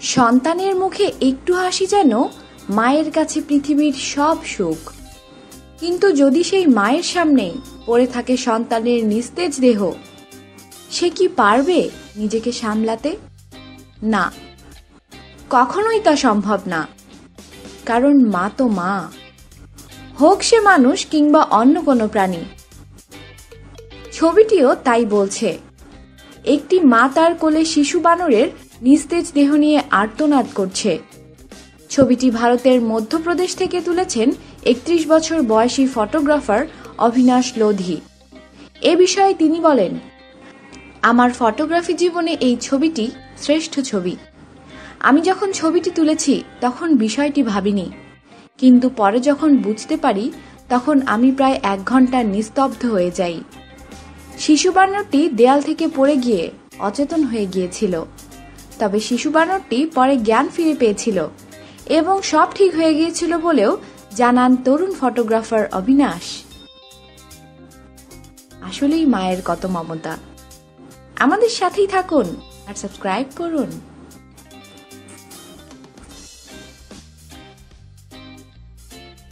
সন্তানের মুখে একটু হাসি যেন মায়ের কাছে পৃথিবীর সব সুখ। কিন্তু যদি সেই মায়ের সামনেই পড়ে থাকে সন্তানের নিস্তেজ দেহ, সে কি পারবে নিজেকে সামলাতে? না, কখনোই তা সম্ভব না। কারণ মা তো মা। হোক সে মানুষ কিংবা অন্য কোনো প্রাণী। ছবিটিও তাই বলছে, একটি মা তার কোলে শিশু বানরের নিস্তেজ দেহ নিয়ে আর্তনাদ করছে। ছবিটি ভারতের মধ্যপ্রদেশ থেকে তুলেছেন একত্রিশ বছর বয়সী ফটোগ্রাফার অভিনাশ লোধি। এ বিষয়ে তিনি বলেন, আমার ফটোগ্রাফি জীবনে এই ছবিটি শ্রেষ্ঠ ছবি। আমি যখন ছবিটি তুলেছি, তখন বিষয়টি ভাবিনি। কিন্তু পরে যখন বুঝতে পারি, তখন আমি প্রায় এক ঘণ্টা নিস্তব্ধ হয়ে যাই। শিশু বানরটি দেয়াল থেকে পড়ে গিয়ে অচেতন হয়ে গিয়েছিল। তবে শিশু বানরটি পরে জ্ঞান ফিরে পেয়েছিল এবং সব ঠিক হয়ে গিয়েছিল বলেও জানান তরুণ ফটোগ্রাফার অবিনাশ। আসলেই মায়ের কত মমতা। আমাদের সাথেই থাকুন আর সাবস্ক্রাইব করুন।